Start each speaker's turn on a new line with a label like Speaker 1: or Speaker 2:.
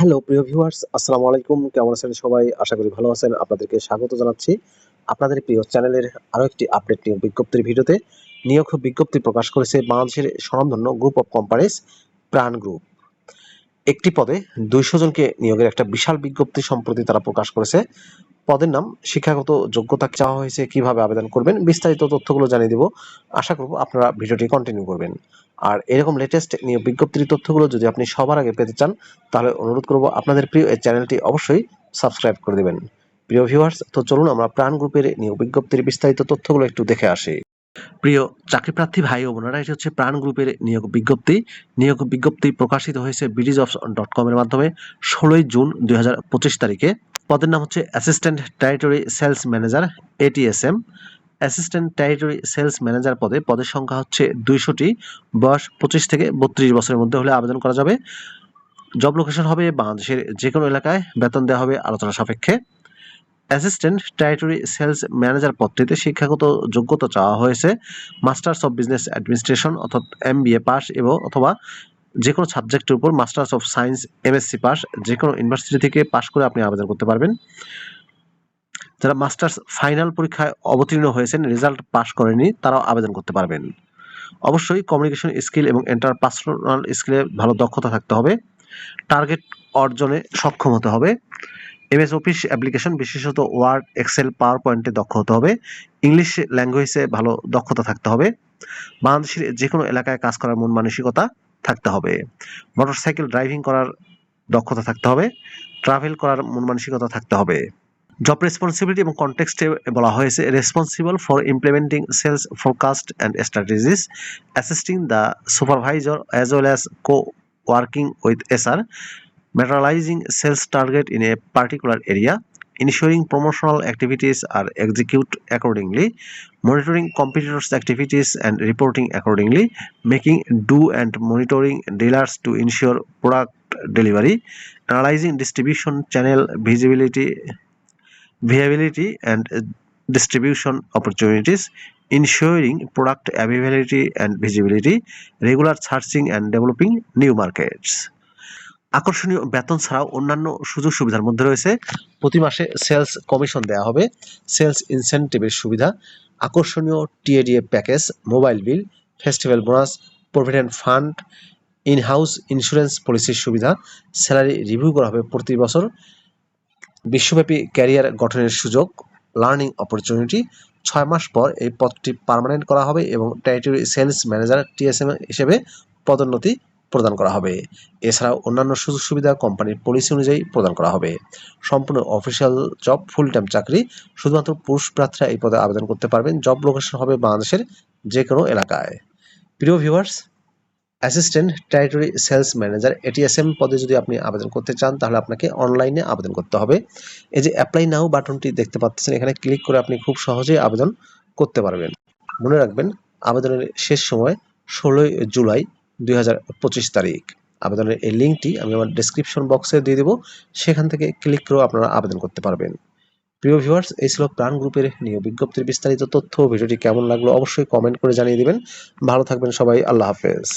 Speaker 1: Hello, প্রিয় viewers আসসালামু আলাইকুম। কেমন আছেন সবাই? আশা করি ভালো আছেন। আপনাদেরকে স্বাগত জানাচ্ছি আপনাদের প্রিয় চ্যানেলের আরও একটি আপডেট নিয়োগ বিজ্ঞপ্তির ভিডিওতে। নিয়োগ বিজ্ঞপ্তি প্রকাশ করেছে বাংলাদেশের স্বনামধন্য group of companies Pran group একটি পদে দুইশো জনকে নিয়োগের একটা বিশাল বিজ্ঞপ্তি সম্প্রতি তারা প্রকাশ করেছে। পদের নাম, শিক্ষাগত যোগ্যতা চাওয়া হয়েছে, কীভাবে আবেদন করবেন, বিস্তারিত তথ্যগুলো জানিয়ে দিব। আশা করব আপনারা ভিডিওটি কন্টিনিউ করবেন। আর এরকম লেটেস্ট নিয়োগ বিজ্ঞপ্তির তথ্যগুলো যদি আপনি সবার আগে পেতে চান, তাহলে অনুরোধ করব আপনাদের প্রিয় এই চ্যানেলটি অবশ্যই সাবস্ক্রাইব করে দেবেন। প্রিয় ভিউয়ার্স তো চলুন আমরা প্রাণ গ্রুপের নিয়োগ বিজ্ঞপ্তির বিস্তারিত তথ্যগুলো একটু দেখে আসি। প্রিয় চাকরি প্রার্থী ভাই ও বোনেরা, এটি হচ্ছে প্রাণ গ্রুপের নিয়োগ বিজ্ঞপ্তি। নিয়োগ বিজ্ঞপ্তি প্রকাশিত হয়েছে বিডি জবস ডট কমের মাধ্যমে ষোলোই জুন দুই হাজার পঁচিশ তারিখে। পদের নাম হচ্ছে assistant territory sales manager ATSM assistant territory sales manager পদে পদের সংখ্যা হচ্ছে দুইশোটি। বয়স পঁচিশ থেকে বত্রিশ বছরের মধ্যে হলে আবেদন করা যাবে। জব লোকেশন হবে বাংলাদেশের যে কোনো এলাকায়। বেতন দেওয়া হবে আলোচনা সাপেক্ষে। অ্যাসিস্ট্যান্ট টেরিটরি সেলস ম্যানেজার পদটিতে শিক্ষাগত যোগ্যতা চাওয়া হয়েছে। মাস্টার্স অফ বিজনেস অ্যাডমিনিস্ট্রেশন অর্থাৎ এম বি এ পাস এবং অথবা যে কোনো সাবজেক্টের উপর masters of science MSc pass যে কোনো ইউনিভার্সিটি থেকে পাশ করে আপনি আবেদন করতে পারবেন। যারা মাস্টার্স ফাইনাল পরীক্ষায় অবতীর্ণ হয়েছেন, রেজাল্ট পাস করেনি তারাও আবেদন করতে পারবেন। অবশ্যই কমিউনিকেশন স্কিল এবং এন্টারপার্সোনাল স্কিলে ভালো দক্ষতা থাকতে হবে। টার্গেট অর্জনে সক্ষম হতে হবে। এমএস অফিস অ্যাপ্লিকেশন বিশেষত ওয়ার্ড এক্সেল পাওয়ার পয়েন্টে দক্ষ হতে হবে। ইংলিশ ল্যাঙ্গুয়েজে ভালো দক্ষতা থাকতে হবে। বাংলাদেশের যে কোনো এলাকায় কাজ করার মন মানসিকতা থাকতে হবে। মোটরসাইকেল ড্রাইভিং করার দক্ষতা থাকতে হবে। ট্রাভেল করার মন মানসিকতা থাকতে হবে। জব রেসপন্সিবিলিটি এবং কন্টেক্সটে বলা হয়েছে responsible for implementing sales forecast and strategies assisting the supervisor as well as co working with SR R sales target in a particular area ensuring promotional activities R execute accordingly monitoring computers activities and reporting accordingly making do and monitoring dealers to ensure product delivery analysing distribution channel visibility viability and distribution opportunities, ensuring product availability and visibility, regular searching and developing new markets. আকর্ষণীয় বেতন ছাড়াও অন্যান্য সুযোগ সুবিধার মধ্যে রয়েছে। প্রতি মাসে সেলস কমিশন দেওয়া হবে। সেলস ইনসেন্টিভের সুবিধা, আকর্ষণীয় TADA package mobile bill festival bonus provident fund in house insurance পলিসির সুবিধা। স্যালারি রিভিউ করা হবে প্রতি বছর। বিশ্বব্যাপী ক্যারিয়ার গঠনের সুযোগ লার্নিং অপরচুনিটি ছয় মাস পর এই পদটি পার্মানেন্ট করা হবে এবং টেরিটরি সেলস ম্যানেজার টিএসএম হিসেবে পদোন্নতি প্রদান করা হবে। এছাড়াও অন্যান্য সুযোগ সুবিধা কোম্পানির পলিসি অনুযায়ী প্রদান করা হবে। সম্পূর্ণ অফিসিয়াল জব ফুল টাইম চাকরি, শুধুমাত্র পুরুষ প্রার্থীরা এই পদে আবেদন করতে পারবেন। জব লোকেশন হবে বাংলাদেশের যে কোনো এলাকায়। প্রিয় viewers assistant territory sales manager ATSM পদে যদি আপনি আবেদন করতে চান, তাহলে আপনাকে অনলাইনে আবেদন করতে হবে। এই যে অ্যাপ্লাই নাও বাটনটি দেখতে পাচ্ছেন, এখানে ক্লিক করে আপনি খুব সহজেই আবেদন করতে পারবেন। মনে রাখবেন, আবেদনের শেষ সময় ষোলোই জুলাই দুই হাজার পঁচিশ তারিখ। আবেদনের এই লিঙ্কটি আমি আমার ডিসক্রিপশন বক্সে দিয়ে দেবো, সেখান থেকে ক্লিক করেও আপনারা আবেদন করতে পারবেন। প্রিয় ভিউয়ার্স এই ছিল প্রাণ গ্রুপের নিয়োগ বিজ্ঞপ্তির বিস্তারিত তথ্য। ভিডিওটি কেমন লাগল অবশ্যই কমেন্ট করে জানিয়ে দিবেন। ভালো থাকবেন সবাই, আল্লাহ হাফেজ।